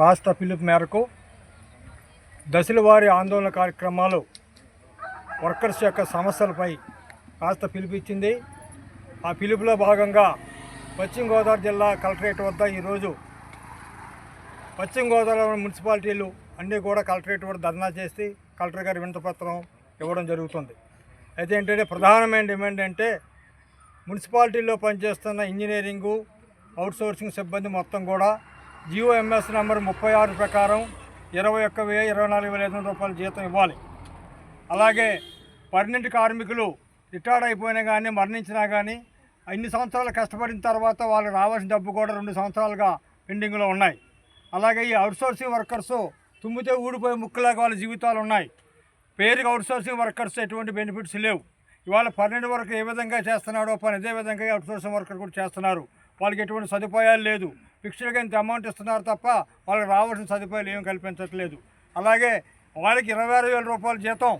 రాష్ట్ర పిలుపు మేరకు దశల వారి ఆందోళన కార్యక్రమాలు వర్కర్స్ యొక్క సమస్యలపై రాష్ట్ర పిలుపు ఇచ్చింది. ఆ పిలుపులో భాగంగా పశ్చిమ గోదావరి జిల్లా కలెక్టరేట్ వద్ద ఈరోజు పశ్చిమ గోదావరి మున్సిపాలిటీలు అన్నీ కూడా కలెక్టరేట్ వద్ద ధర్నా చేసి కలెక్టర్ గారి వింతపత్రం ఇవ్వడం జరుగుతుంది. అయితే ఏంటంటే ప్రధానమైన డిమాండ్ అంటే మున్సిపాలిటీలో పనిచేస్తున్న ఇంజనీరింగు అవుట్సోర్సింగ్ సిబ్బంది మొత్తం కూడా జియోఎంఎస్ నెంబర్ ముప్పై ఆరు ప్రకారం ఇరవై ఒక్క వెయ్యి ఇరవై నాలుగు వేల ఐదు వందల రూపాయల జీతం ఇవ్వాలి. అలాగే పర్మనెంట్ కార్మికులు రిటైర్డ్ అయిపోయినా కానీ మరణించినా కానీ ఇన్ని సంవత్సరాలు కష్టపడిన తర్వాత వాళ్ళకి రావాల్సిన డబ్బు కూడా రెండు సంవత్సరాలుగా పెండింగ్లో ఉన్నాయి. అలాగే ఈ అవుట్సోర్సింగ్ వర్కర్స్ తుమ్మితే ఊడిపోయే ముక్కులాగా వాళ్ళ జీవితాలు ఉన్నాయి. పేరుకి అవుట్సోర్సింగ్ వర్కర్స్ ఎటువంటి బెనిఫిట్స్ లేవు. ఇవాళ పన్నెండు వరకు ఏ విధంగా చేస్తున్నాడో పని అదే విధంగా అవుట్సోర్సింగ్ వర్కర్ కూడా చేస్తున్నారు. వాళ్ళకి ఎటువంటి సదుపాయాలు లేదు. ఫిక్స్డ్గా ఇంత అమౌంట్ ఇస్తున్నారు తప్ప వాళ్ళకి రావాల్సిన సదుపాయాలు ఏం కల్పించట్లేదు. అలాగే వాళ్ళకి ఇరవై ఆరు వేల రూపాయల జీతం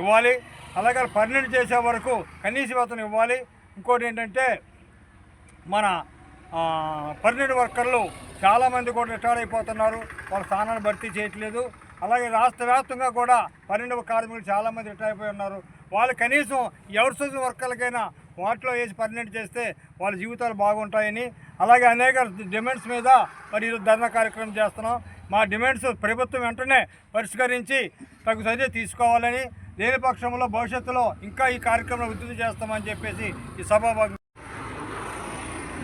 ఇవ్వాలి. అలాగే పన్నెండు చేసే వరకు కనీస వేతనం ఇవ్వాలి. ఇంకోటి ఏంటంటే మన పర్మనెంట్ వర్కర్లు చాలామంది కూడా రిటైర్ అయిపోతున్నారు. వాళ్ళ స్థానాన్ని భర్తీ చేయట్లేదు. అలాగే రాష్ట్ర వ్యాప్తంగా కూడా పన్నెండు కార్మికులు చాలామంది రిటైర్ అయిపోయి ఉన్నారు. వాళ్ళు కనీసం ఎవరి సోషల్ వర్కర్లకైనా వాటిలో వేసి పర్మనెంట్ చేస్తే వాళ్ళ జీవితాలు బాగుంటాయని. అలాగే అనేక డిమాండ్స్ మీద మరి ఈరోజు ధర్నా కార్యక్రమం చేస్తున్నాం. మా డిమాండ్స్ ప్రభుత్వం వెంటనే పరిష్కరించి తగు చర్య తీసుకోవాలని లేని పక్షంలో భవిష్యత్తులో ఇంకా ఈ కార్యక్రమం ఉధృతి చేస్తామని చెప్పేసి ఈ సభాభాగం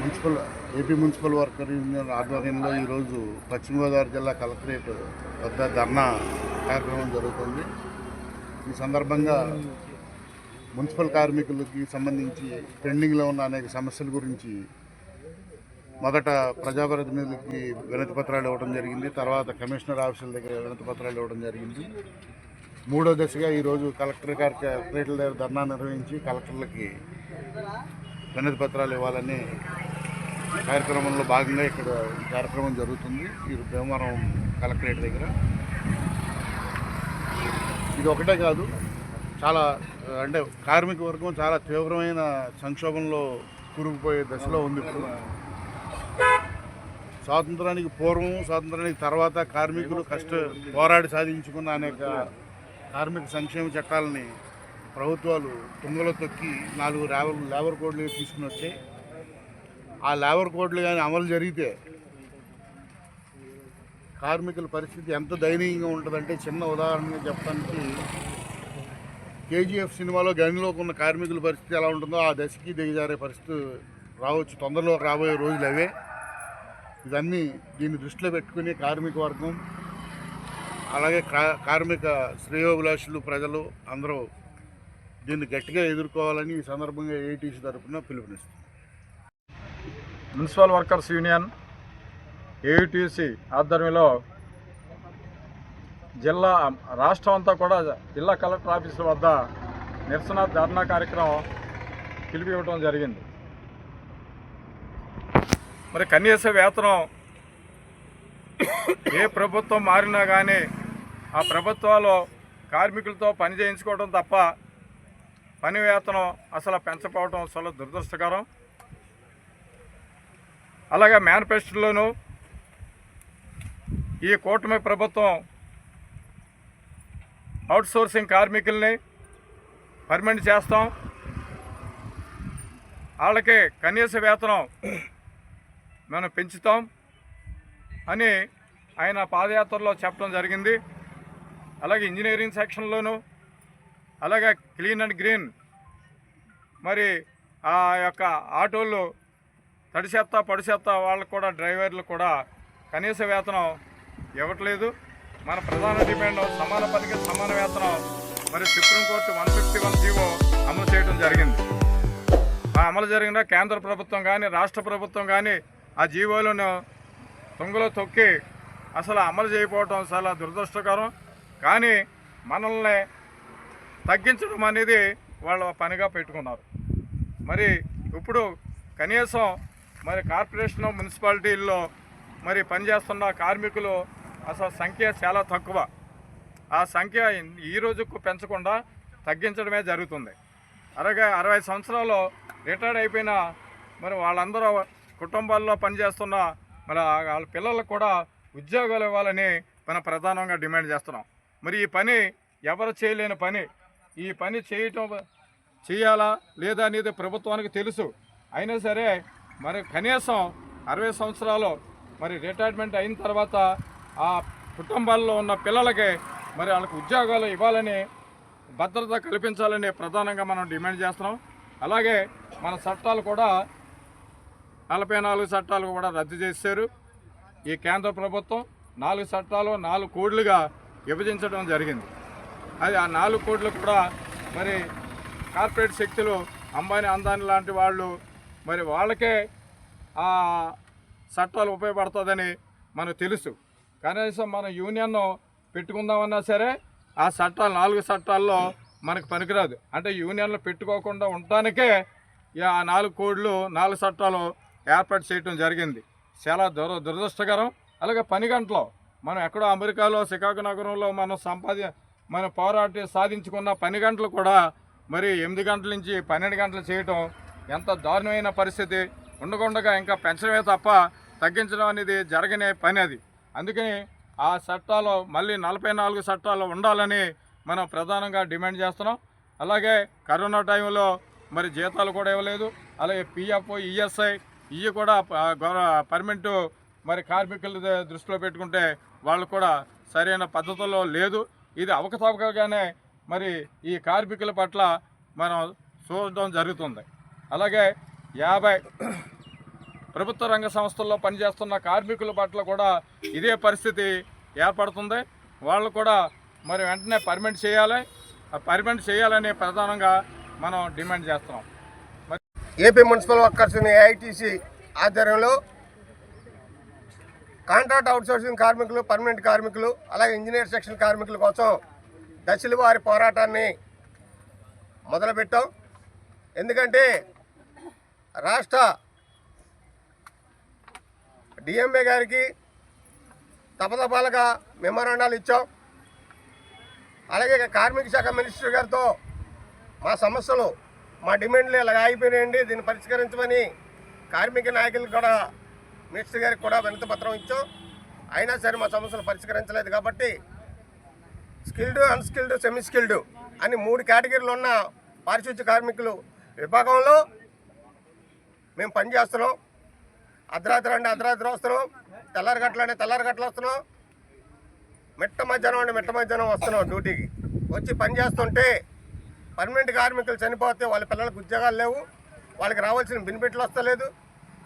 municipal AP municipal worker union ఆధ్వర్యంలో ఈరోజు పశ్చిమ గోదావరి జిల్లా కలెక్టరేట్ వద్ద ధర్నా కార్యక్రమం జరుగుతుంది. ఈ సందర్భంగా మున్సిపల్ కార్మికులకి సంబంధించి పెండింగ్లో ఉన్న అనేక సమస్యల గురించి మొదట ప్రజాప్రతినిధులకి వినతి పత్రాలు ఇవ్వడం జరిగింది. తర్వాత కమిషనర్ ఆఫీసుల దగ్గర వినతి పత్రాలు ఇవ్వడం జరిగింది. మూడో దశగా ఈరోజు కలెక్టర్ గారి కలెక్టరేట్ల దగ్గర ధర్నా నిర్వహించి కలెక్టర్లకి వినతి పత్రాలు ఇవ్వాలని కార్యక్రమంలో భాగంగా ఇక్కడ కార్యక్రమం జరుగుతుంది. ఈ భీమవరం కలెక్టరేట్ దగ్గర. ఇది ఒకటే కాదు చాలా అంటే కార్మిక వర్గం చాలా తీవ్రమైన సంక్షోభంలో కూరుకుపోయే దశలో ఉంది ఇప్పుడు. స్వాతంత్రానికి పూర్వం స్వాతంత్రానికి తర్వాత కార్మికులు కష్ట పోరాడి సాధించుకున్న అనేక కార్మిక సంక్షేమ చట్టాలని ప్రభుత్వాలు తుంగలో తొక్కి నాలుగు లేబర్ లేబర్ కోడ్లు తీసుకుని వచ్చాయి ఆ లేబర్ కోడ్లు కానీ అమలు జరిగితే కార్మికుల పరిస్థితి ఎంత దయనీయంగా ఉంటుందంటే చిన్న ఉదాహరణగా చెప్పడానికి కేజీఎఫ్ సినిమాలో గనిలోకి ఉన్న కార్మికుల పరిస్థితి ఎలా ఉంటుందో ఆ దశకి దిగజారే పరిస్థితి రావచ్చు. తొందరలో రాబోయే రోజులు అవే. ఇవన్నీ దీన్ని దృష్టిలో పెట్టుకుని కార్మిక వర్గం అలాగే కా- కార్మిక శ్రేయోభిలాషులు ప్రజలు అందరూ దీన్ని గట్టిగా ఎదుర్కోవాలని ఈ సందర్భంగా ఏటీసీ తరఫున పిలుపునిస్తుంది మున్సిపల్ వర్కర్స్ యూనియన్ ఏయుటీసీ ఆధ్వర్యంలో జిల్లా రాష్ట్రం అంతా కూడా జిల్లా కలెక్టర్ ఆఫీస్ వద్ద నిరసన ధర్నా కార్యక్రమం పిలిపివ్వడం జరిగింది. మరి కనీస వేతనం ఏ ప్రభుత్వం మారినా కానీ ఆ ప్రభుత్వాలు కార్మికులతో పని చేయించుకోవడం తప్ప పని వేతనం అసలు పెంచకపోవడం చాలా దురదృష్టకరం. అలాగే మేనిఫెస్టోలోనూ ఈ కూటమి ప్రభుత్వం అవుట్సోర్సింగ్ కార్మికుల్ని పర్మనెంట్ చేస్తాం. వాళ్ళకి కనీస వేతనం మనం పెంచుతాం అని ఆయన పాదయాత్రలో చెప్పడం జరిగింది. అలాగే ఇంజనీరింగ్ సెక్షన్లోనూ అలాగే క్లీన్ అండ్ గ్రీన్ మరి ఆ యొక్క ఆటోలు తడి చెత్త పొడి చెత్త వాళ్ళకు కూడా డ్రైవర్లు కూడా కనీస వేతనం ఇవ్వట్లేదు. మన ప్రధాన డిమాండ్ సమాన పనికి సమాన వేతనం. మరి supreme court one fifty one GO అమలు చేయడం జరిగింది. ఆ అమలు జరిగిన కేంద్ర ప్రభుత్వం కానీ రాష్ట్ర ప్రభుత్వం కానీ ఆ జీవోలను తొంగలో తొక్కి అసలు అమలు చేయకపోవడం చాలా దురదృష్టకరం. కానీ మనల్ని తగ్గించడం అనేది వాళ్ళ పనిగా పెట్టుకున్నారు. మరి ఇప్పుడు కనీసం మరి కార్పొరేషన్ మున్సిపాలిటీల్లో మరి పనిచేస్తున్న కార్మికులు అసలు సంఖ్య చాలా తక్కువ. ఆ సంఖ్య ఈ రోజుకు పెంచకుండా తగ్గించడమే జరుగుతుంది. అలాగే అరవై సంవత్సరాలు రిటైర్డ్ అయిపోయిన మరి వాళ్ళందరూ కుటుంబాల్లో పనిచేస్తున్న మరి వాళ్ళ పిల్లలకు కూడా ఉద్యోగాలు ఇవ్వాలని మనం ప్రధానంగా డిమాండ్ చేస్తున్నాం. మరి ఈ పని ఎవరు చేయలేని పని. ఈ పని చేయటం చేయాలా లేదా అనేది ప్రభుత్వానికి తెలుసు. అయినా సరే మరి కనీసం అరవై సంవత్సరాలు మరి రిటైర్మెంట్ అయిన తర్వాత ఆ కుటుంబాల్లో ఉన్న పిల్లలకి మరి వాళ్ళకి ఉద్యోగాలు ఇవ్వాలని భద్రత కల్పించాలని ప్రధానంగా మనం డిమాండ్ చేస్తున్నాం. అలాగే మన చట్టాలు కూడా నలభై నాలుగు చట్టాలు కూడా రద్దు చేశారు. ఈ కేంద్ర ప్రభుత్వం నాలుగు చట్టాలు నాలుగు కోడ్లుగా విభజించడం జరిగింది. అది ఆ నాలుగు కోడ్లు కూడా మరి కార్పొరేట్ శక్తులు అంబానీ అందాని లాంటి వాళ్ళు మరి వాళ్ళకే ఆ చట్టాలు ఉపయోగపడుతుందని మనకు తెలుసు. కనీసం మన యూనియన్ పెట్టుకుందామన్నా సరే ఆ చట్టాలు నాలుగు చట్టాల్లో మనకు పనికిరాదు. అంటే యూనియన్లు పెట్టుకోకుండా ఉండటానికే ఆ నాలుగు కోడ్లు నాలుగు చట్టాలు ఏర్పాటు చేయడం జరిగింది. చాలా దుర దురదృష్టకరం. అలాగే పని గంటలో మనం ఎక్కడో అమెరికాలో సికాగో నగరంలో మనం సంపాది మన పోరాటి సాధించుకున్న పని గంటలు కూడా మరి ఎనిమిది గంటల నుంచి పన్నెండు గంటలు చేయటం ఎంత దారుణమైన పరిస్థితి. ఉండకుండా ఇంకా పెంచడమే తప్ప తగ్గించడం అనేది జరగని పని అది. అందుకని ఆ చట్టాలు మళ్ళీ నలభై నాలుగు చట్టాలు ఉండాలని మనం ప్రధానంగా డిమాండ్ చేస్తున్నాం. అలాగే కరోనా టైంలో మరి జీతాలు కూడా ఇవ్వలేదు. అలాగే పిఎఫ్ ఈఎస్ఐ ఇవి కూడా పర్మనెంట్ మరి కార్మికుల దృష్టిలో పెట్టుకుంటే వాళ్ళు కూడా సరైన పద్ధతుల్లో లేదు. ఇది అవకతవకగానే మరి ఈ కార్మికుల పట్ల మనం చూడడం జరుగుతుంది. అలాగే యాభై ప్రభుత్వ రంగ సంస్థల్లో పనిచేస్తున్న కార్మికుల పట్ల కూడా ఇదే పరిస్థితి ఏర్పడుతుంది. వాళ్ళు కూడా మరి వెంటనే పర్మిట్ చేయాలి. పర్మిట్ చేయాలని ప్రధానంగా మనం డిమాండ్ చేస్తున్నాం. ఏపీ మున్సిపల్ వర్కర్స్ ఏఐటీసీ ఆధ్వర్యంలో కాంట్రాక్ట్ అవుట్సోర్సింగ్ కార్మికులు పర్మనెంట్ కార్మికులు అలాగే ఇంజనీర్ సెక్షన్ కార్మికుల కోసం దశల వారి పోరాటాన్ని మొదలుపెట్టాం. ఎందుకంటే రాష్ట్ర డిఎంఏ గారికి తపతపాలుగా మెమోరాండాలు ఇచ్చాం. అలాగే కార్మిక శాఖ మినిస్టర్ గారితో మా సమస్యలు మా డిమాండ్లు ఇలా ఆగిపోయినాయండి. దీన్ని పరిష్కరించమని కార్మిక నాయకులకు కూడా మినిస్టర్ గారికి కూడా వినతి పత్రం ఇచ్చాం. అయినా సరే మా సమస్యలు పరిష్కరించలేదు కాబట్టి స్కిల్డ్ అన్స్కిల్డ్ సెమీ స్కిల్డ్ అని మూడు కేటగిరీలు ఉన్న పారిశుద్ధ్య కార్మికులు విభాగంలో మేము పనిచేస్తున్నాం. అర్ధరాత్రి అంటే అర్ధరాత్రి వస్తున్నాం. తెల్లారి గట్ల అంటే తెల్లారి గట్ల వస్తున్నాం. మిట్ట మధ్యాహ్నం అంటే మిట్ట మధ్యాహ్నం వస్తున్నాం డ్యూటీకి. వచ్చి పని చేస్తుంటే పర్మనెంట్ కార్మికులు చనిపోతే వాళ్ళ పిల్లలకు ఉద్యోగాలు లేవు. వాళ్ళకి రావాల్సిన బెనిఫిట్లు వస్తలేదు.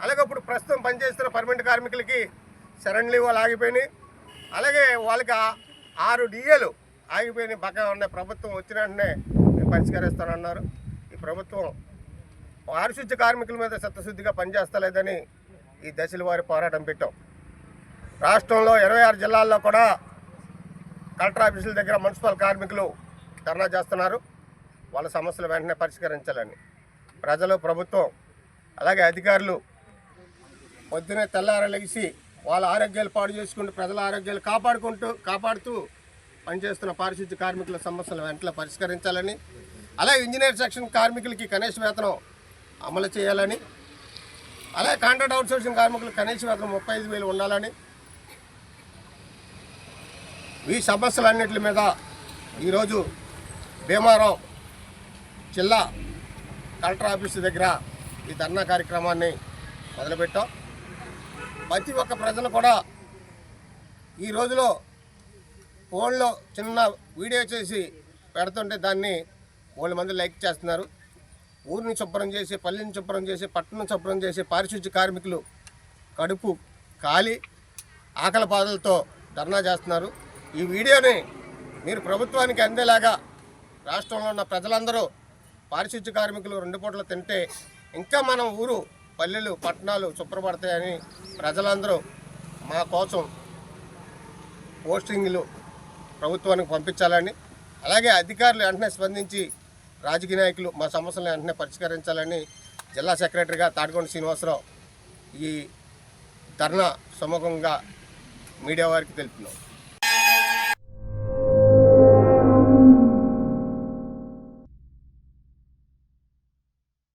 అలాగే ఇప్పుడు ప్రస్తుతం పనిచేస్తున్న పర్మనెంట్ కార్మికులకి సరణ్ లీవ్ వాళ్ళు ఆగిపోయినాయి. అలాగే వాళ్ళకి ఆరు డిఏలు ఆగిపోయినాయి. పక్క ఉన్న ప్రభుత్వం వచ్చిన వెంటనే మేము పరిష్కరిస్తానన్నారు. ఈ ప్రభుత్వం పారిశుద్ధ్య కార్మికుల మీద చిత్తశుద్ధిగా పనిచేస్తలేదని ఈ దశల వారి పోరాటం పెట్టాం. రాష్ట్రంలో ఇరవై ఆరు జిల్లాల్లో కూడా కలెక్టర్ ఆఫీసుల దగ్గర మున్సిపల్ కార్మికులు ధర్నా చేస్తున్నారు. వాళ్ళ సమస్యలు వెంటనే పరిష్కరించాలని. ప్రజలు ప్రభుత్వం అలాగే అధికారులు పొద్దునే తెల్లారలేసి వాళ్ళ ఆరోగ్యాలు పాడు చేసుకుంటూ ప్రజల ఆరోగ్యాలు కాపాడుకుంటూ కాపాడుతూ పనిచేస్తున్న పారిశుద్ధ్య కార్మికుల సమస్యలు వెంటనే పరిష్కరించాలని అలాగే ఇంజనీర్ సెక్షన్ కార్మికులకి కనీస వేతనం అమలు చేయాలని అలాగే కాంట్రాక్ట్ అవుట్సోర్సింగ్ కార్మికులు కనీస వేతనం ముప్పై ఐదు వేలు ఉండాలని ఈ సమస్యలన్నింటి మీద ఈరోజు భీమారావు జిల్లా కలెక్టర్ ఆఫీస్ దగ్గర ఈ ధర్నా కార్యక్రమాన్ని మొదలుపెట్టాం. ప్రతి ఒక్క ప్రజలు కూడా ఈ రోజులో ఫోన్లో చిన్న వీడియో చేసి పెడుతుంటే దాన్ని మూడు మంది లైక్ చేస్తున్నారు. ఊరిని శుభ్రం చేసి పల్లెని శుభ్రం చేసి పట్టణం శుభ్రం చేసి పారిశుద్ధ్య కార్మికులు కడుపు కాలి ఆకలి బాధలతో ధర్నా చేస్తున్నారు. ఈ వీడియోని మీరు ప్రభుత్వానికి అందేలాగా రాష్ట్రంలో ఉన్న ప్రజలందరూ పారిశుద్ధ్య కార్మికులు రెండు పూటలు తింటే ఇంకా మనం ఊరు పల్లెలు పట్టణాలు శుభ్రపడతాయని ప్రజలందరూ మా కోసం పోస్టింగ్లు ప్రభుత్వానికి పంపించాలని అలాగే అధికారులు వెంటనే స్పందించి రాజకీయ నాయకులు మా సమస్యలను వెంటనే పరిష్కరించాలని జిల్లా సెక్రటరీగా తాడికొండ శ్రీనివాసరావు ఈ ధర్నా సుముఖంగా మీడియా వారికి తెలుపుతున్నాం.